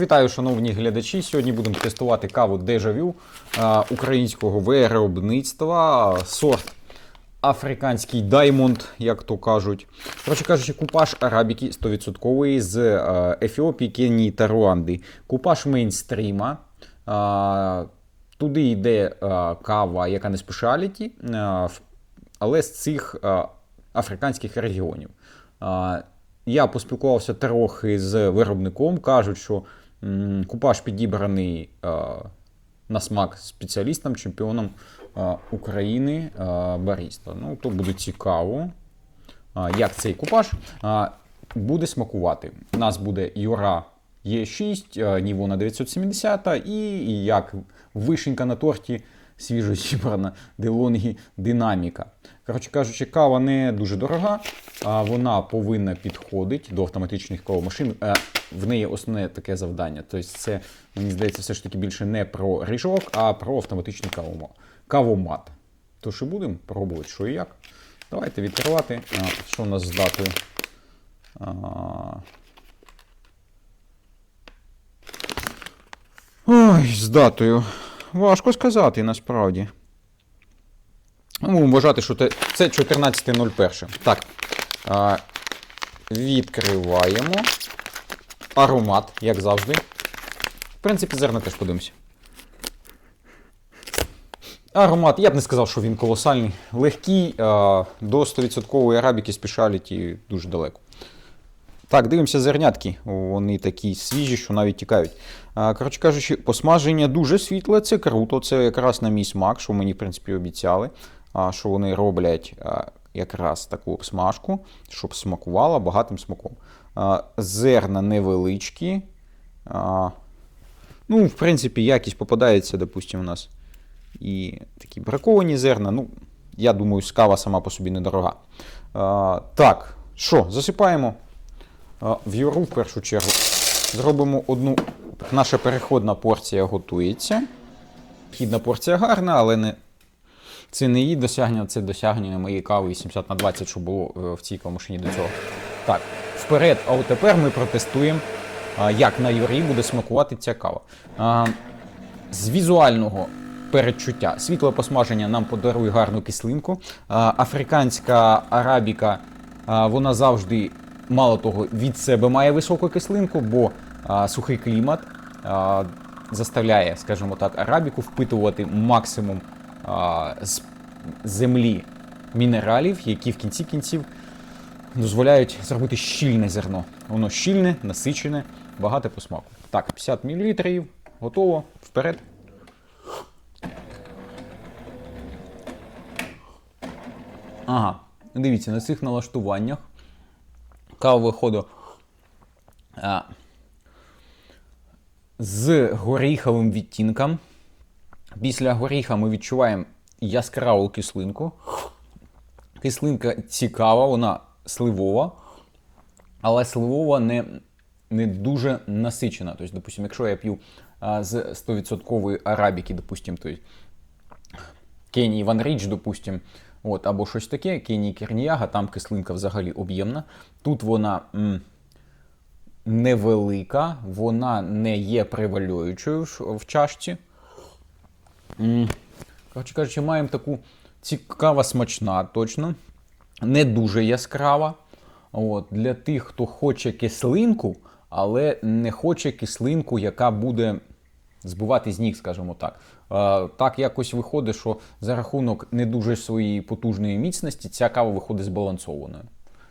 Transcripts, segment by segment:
Вітаю, шановні глядачі. Сьогодні будемо тестувати каву Дежавю е, українського виробництва. Сорт африканський даймонд, як то кажуть. Коротше кажучи, купаж арабіки 100% з е, Ефіопії, Кенії та Руанди. Купаж мейнстріма. Е, Туди йде кава, яка не спешаліті, е, але з цих африканських регіонів. Я поспілкувався трохи з виробником. Кажуть, що купаж підібраний е, на смак спеціалістам, чемпіоном е, України е, Баріста. Ну, то буде цікаво, як цей купаж буде смакувати. У нас буде Юра Є6, е, Нівона 970 і, і як вишенька на торті свіжо зібрана Делонгі Динаміка. Коротше кажучи, кава не дуже дорога, а вона повинна підходити до автоматичних кавомашин. Е, В неї основне таке завдання. Тобто, це, мені здається, все ж таки більше не про ріжок, а про автоматичний кавома- кавомат. Тож і будемо пробувати, що і як. Давайте відкривати. А, що у нас з датою? А... Ой, з датою. Важко сказати насправді. Ну, вважати, що це 14.01. Так. А, відкриваємо. Аромат, як завжди. В принципі, зерна теж подивимося. Аромат, я б не сказав, що він колосальний. Легкий, до 100% арабіки спешаліті дуже далеко. Так, дивимося зернятки. Вони такі свіжі, що навіть тікають. Коротше кажучи, посмаження дуже світле, це круто. Це якраз на мій смак, що мені, в принципі, обіцяли. Що вони роблять якраз таку обсмажку, щоб смакувала багатим смаком. Зерна невеличкі. Ну, в принципі, якість попадається, допустимо, у нас і такі браковані зерна. Ну, я думаю, кава сама по собі недорога. Так, що, засипаємо в юру в першу чергу. Зробимо одну. Наша переходна порція готується. Хідна порція гарна, але не. Це не її досягнення, це досягнення моєї кави 80 на 20, що було е, в цій кавомашині до цього. Так, вперед. А от тепер ми протестуємо, як на юрі буде смакувати ця кава. З візуального передчуття світле посмаження нам подарує гарну кислинку. Африканська арабіка, вона завжди, мало того, від себе має високу кислинку, бо а, сухий клімат а, заставляє, скажімо так, арабіку впитувати максимум а, з землі мінералів, які в кінці кінців дозволяють зробити щільне зерно. Воно щільне, насичене, багате по смаку. Так, 50 мл, готово, вперед. Ага, дивіться, на цих налаштуваннях кава виходить а, з горіховим відтінком. Після горіха ми відчуваємо яскраву кислинку. Кислинка цікава, вона сливова, але сливова не, не дуже насичена. Тобто, допустимо, якщо я п'ю з 100% арабіки, допустимо, тобто, Кенії Ван Річ, допустим, от, або щось таке, Кенії Керніяга, там кислинка взагалі об'ємна. Тут вона м, невелика, вона не є превалюючою в, в чашці. М, Коротше кажучи, маємо таку цікава, смачна, точно. Не дуже яскрава. От, для тих, хто хоче кислинку, але не хоче кислинку, яка буде збивати з ніг, скажімо так. Е, так якось виходить, що за рахунок не дуже своєї потужної міцності ця кава виходить збалансованою.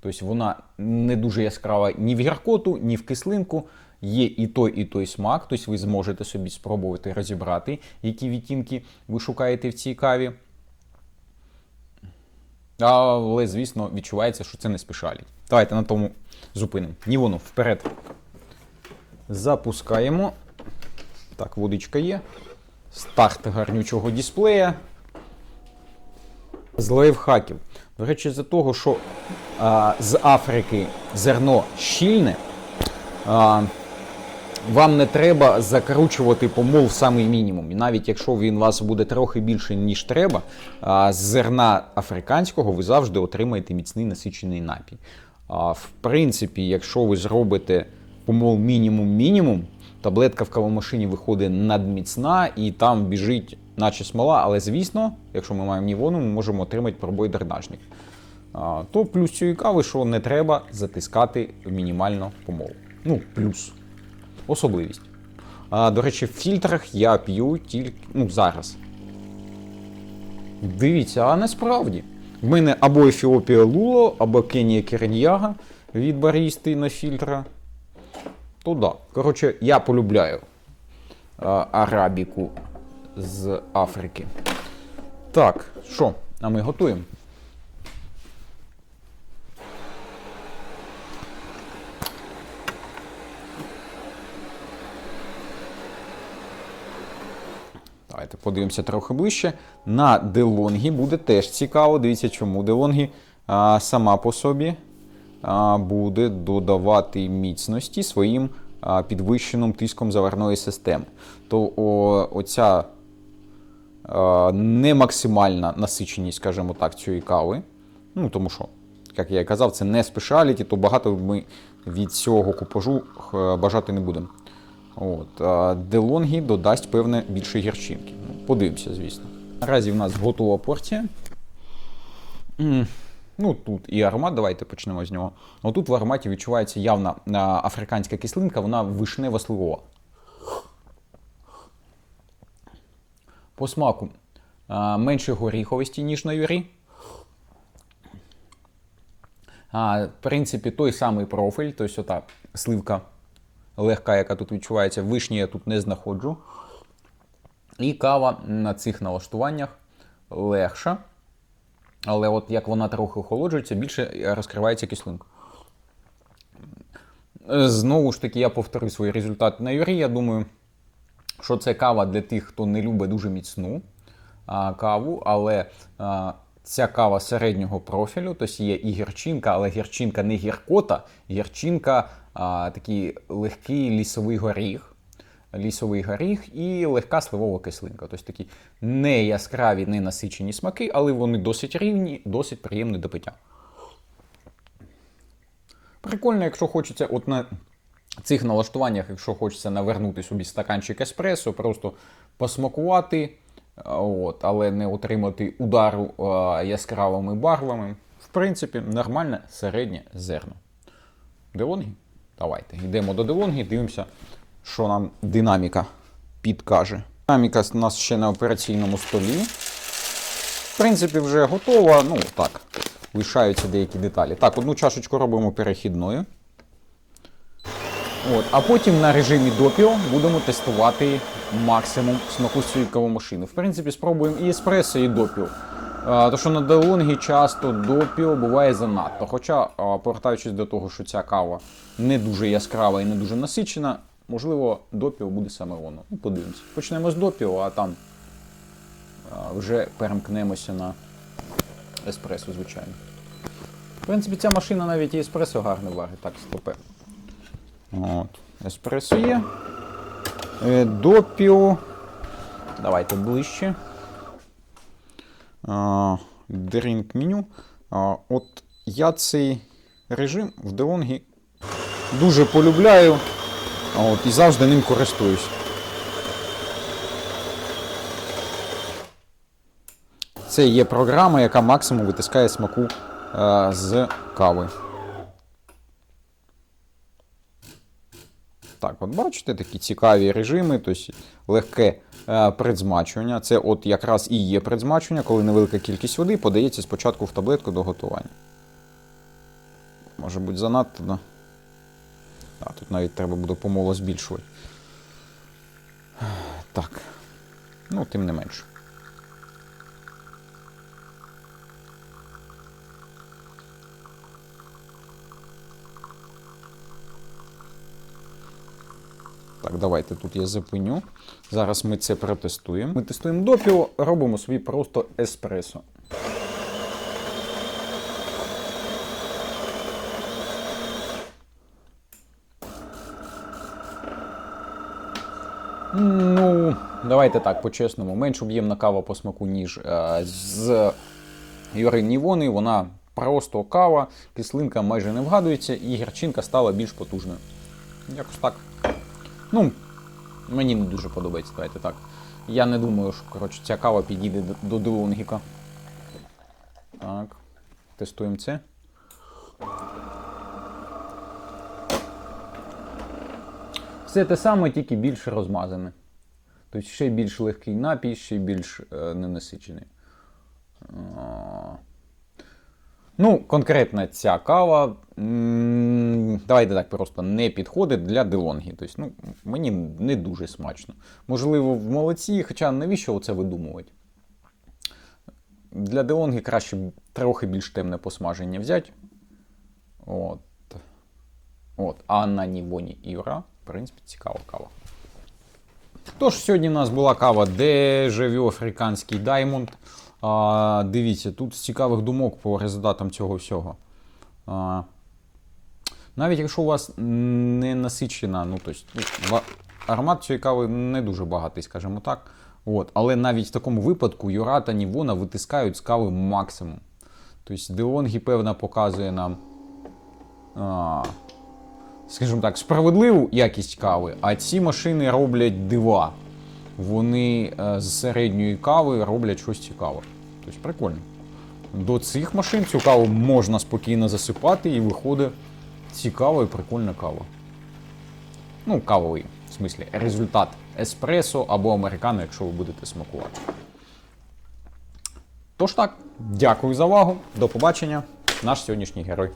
Тобто вона не дуже яскрава ні в гіркоту, ні в кислинку. Є і той, і той смак. Тобто ви зможете собі спробувати розібрати, які відтінки ви шукаєте в цій каві. Але, звісно, відчувається, що це не спешаліть. Давайте на тому зупинимо. Нівону вперед. Запускаємо. Так, водичка є. Старт гарнючого дисплея. З лайфхаків. До речі, за того, що а, з Африки зерно щільне, а, вам не треба закручувати помол в самий мінімум. І навіть якщо він вас буде трохи більше, ніж треба, а, з зерна африканського ви завжди отримаєте міцний насичений напій. А, в принципі, якщо ви зробите помол мінімум-мінімум, таблетка в кавомашині виходить надміцна і там біжить, наче смола. Але звісно, якщо ми маємо нівону, ми можемо отримати пробой дренажник. То плюс цієї кави, що не треба затискати мінімально помолу. Ну, плюс. Особливість. А, до речі, в фільтрах я п'ю тільки ну, зараз. Дивіться, а насправді. В мене або Ефіопія Луло, або Кенія Кереньяга від барісти на фільтра. То да. Коротше, я полюбляю а, арабіку з Африки. Так, що, а ми готуємо? Давайте подивимося трохи ближче. На Делонгі буде теж цікаво. Дивіться, чому Делонгі а, сама по собі буде додавати міцності своїм підвищеним тиском заварної системи. То о, оця не максимальна насиченість, скажімо так, цієї кави. Ну, тому що, як я і казав, це не спешаліті, то багато ми від цього купажу бажати не будемо. Делонгі додасть певне більше гірчинки. Ну, подивимося, звісно. Наразі в нас готова порція. Ну, тут і аромат, давайте почнемо з нього. Отут в ароматі відчувається явна африканська кислинка, вона вишнево сливова. По смаку менше горіховості, ніж на юрі. А, в принципі, той самий профіль, тобто ота сливка легка, яка тут відчувається, вишні я тут не знаходжу. І кава на цих налаштуваннях легша. Але от як вона трохи охолоджується, більше розкривається кислинка. Е, Знову ж таки, я повторю свої результати на юрі. Я думаю, що це кава для тих, хто не любить дуже міцну а, каву, але а, ця кава середнього профілю, тобто є і гірчинка, але гірчинка не гіркота, гірчинка а, такий легкий лісовий горіх. Лісовий горіх і легка сливова кислинка. Тобто такі не яскраві, не насичені смаки, але вони досить рівні, досить приємні до пиття. Прикольно, якщо хочеться, от на цих налаштуваннях, якщо хочеться навернути собі стаканчик еспресо, просто посмакувати, от, але не отримати удару а, яскравими барвами. В принципі, нормальне середнє зерно. Делонгі? Давайте. Йдемо до Делонгі, дивимося, що нам динаміка підкаже. Динаміка у нас ще на операційному столі. В принципі, вже готова. Ну, так, лишаються деякі деталі. Так, одну чашечку робимо перехідною. От, а потім на режимі допіо будемо тестувати максимум смаку цієї кавомашини. В принципі, спробуємо і еспресо, і допіо. То що на делонгі часто допіо буває занадто. Хоча, повертаючись до того, що ця кава не дуже яскрава і не дуже насичена, можливо, допіо буде саме воно. Ну, подивимося. Почнемо з допіо, а там вже перемкнемося на еспресо, звичайно. В принципі, ця машина навіть і еспресо гарне варить, так, стопе. От. Еспресо є. Е, Допіо. Давайте ближче. Drink меню. От я цей режим в Делонгі дуже полюбляю. От, і завжди ним користуюсь. Це є програма, яка максимум витискає смаку е, з кави. Так, от бачите, такі цікаві режими, тобто легке е, предзмачування. Це от якраз і є предзмачування, коли невелика кількість води подається спочатку в таблетку до готування. Може бути занадто? А, тут навіть треба буде помоло збільшувати. Так. Ну, тим не менше. Так, давайте тут я зупиню. Зараз ми це протестуємо. Ми тестуємо допіо, робимо собі просто еспресо. Ну, давайте так, по-чесному. Менш об'ємна кава по смаку, ніж е, з Юрин Нівони. Вона просто кава, кислинка майже не вгадується, і гірчинка стала більш потужною. Якось так. Ну, Мені не дуже подобається, давайте так. Я не думаю, що коротше, ця кава підійде до, до Делонгіка. Так. Тестуємо це. Все те саме, тільки більше розмазане. Тобто ще більш легкий напій, ще більш е, ненасичений. Ну, конкретно ця кава. Давайте так просто не підходить для делонгі. Тобто, ну, мені не дуже смачно. Можливо, в молодці, хоча навіщо оце видумувати? Для делонги краще трохи більш темне посмаження взяти. От. От. А на Нібоні Іра, в принципі, цікава кава. Тож, сьогодні у нас була кава Де живе африканський Даймонд. Дивіться, тут з цікавих думок по результатам цього всього. А, навіть якщо у вас не насичена, ну, тобто, аромат цієї кави не дуже багатий, скажімо так. От, але навіть в такому випадку Юра та Нівона витискають з кави максимум. Тобто Деонгі, певно, показує нам. А, скажімо так, справедливу якість кави, а ці машини роблять дива. Вони е, з середньої кави роблять щось цікаве. Тобто прикольно. До цих машин цю каву можна спокійно засипати і виходить цікава і прикольна кава. Ну, кавовий, в смислі, результат еспресо або американо, якщо ви будете смакувати. Тож так, дякую за увагу. До побачення. Наш сьогоднішній герой.